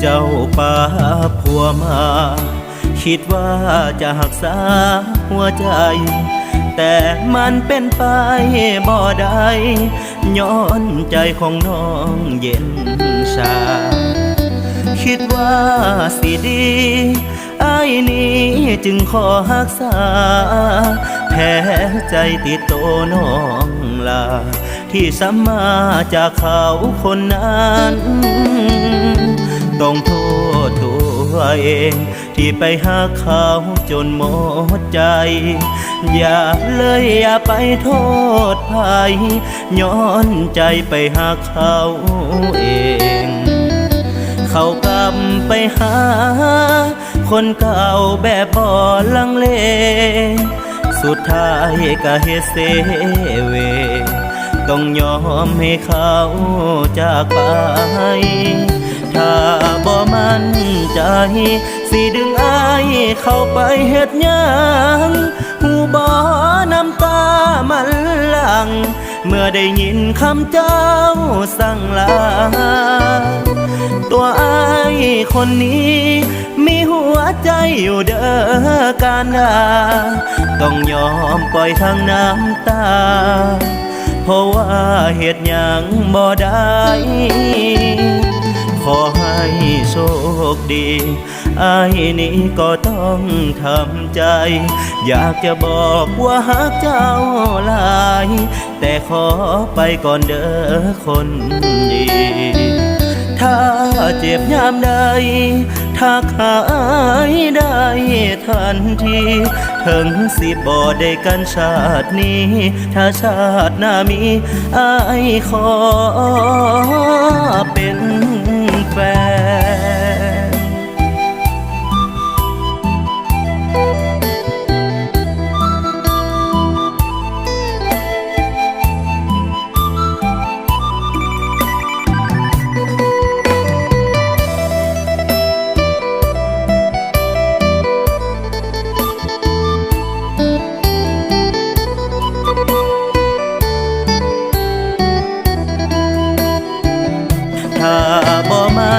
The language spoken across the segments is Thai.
เจ้าป่าผัวมา คิดว่าจะหักษาหัวใจ แต่มันเป็นไปบ่ได้ย้อนใจของน้องเย็นชา คิดว่าสิดีไอ้นี้จึงขอหักษา แพ้ใจติดโตน้องลา ที่สัมมาจากเขาคนนั้น ต้องโทษตัวเอง ที่ไปหาเขาจนหมดใจ อย่าเลยอย่าไปโทษภัยย้อนใจไปหาเขาเอง เขากำไปหา คนเก่าแบบบ่ลังเล สุดท้ายก็เฮเซเวต้องยอมให้เขาจากไป ถ้าบ่มั่นใจ สิดึงอายเข้าไปเฮ็ดหยังหูบ่น้ำตามันหลัง เมื่อได้ยินคำเจ้าสั่งลา ตัวอายคนนี้ มีหัวใจอยู่เด้อการดาต้องยอมปล่อยทางน้ำตาเพราะว่าเหตุยังบ่ได้ คดีไอ้ายนี้ก็ต้องทำใจ อยากจะบอกว่าหักเจ้าหลาย แต่ขอไปก่อนเด้อคนดี ถ้าเจ็บยามใดถ้าขายได้ทันทีถึงสิบ่ได้กันชาตินี้ ถ้าชาติหน้ามีอายขอเป็นแฟน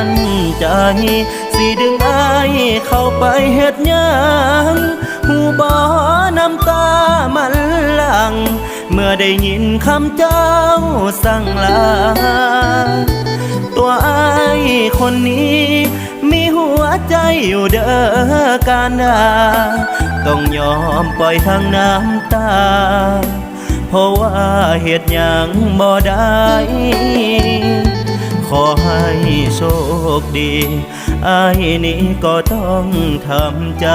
นใจ สิดึงอายเข้าไปเฮ็ดหยังหูบ่น้ำตามันหลัง เมื่อได้ยินคำเจ้าสั่งลา ตัวอายคนนี้ มีหัวใจอยู่เด้อการดาต้องยอมปล่อยทางน้ำตา เพราะว่าเหตุหยังบ่ได้ ขอให้โชคดีไอ้ายนี้ก็ต้องทำใจ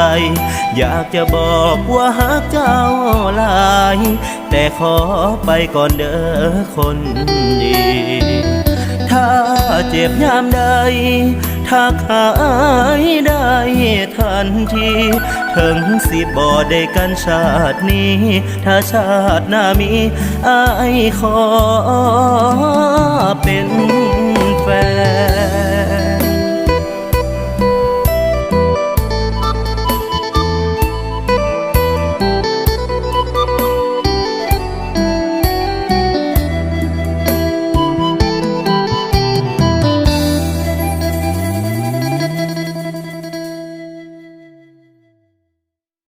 อยากจะบอกว่าหักเจ้าหลาย แต่ขอไปก่อนเด้อคนดี ถ้าเจ็บยามใดถ้าขายได้ทันทีถึงสิบ่ได้กันชาตินี้ ถ้าชาติหน้ามีอายขอเป็น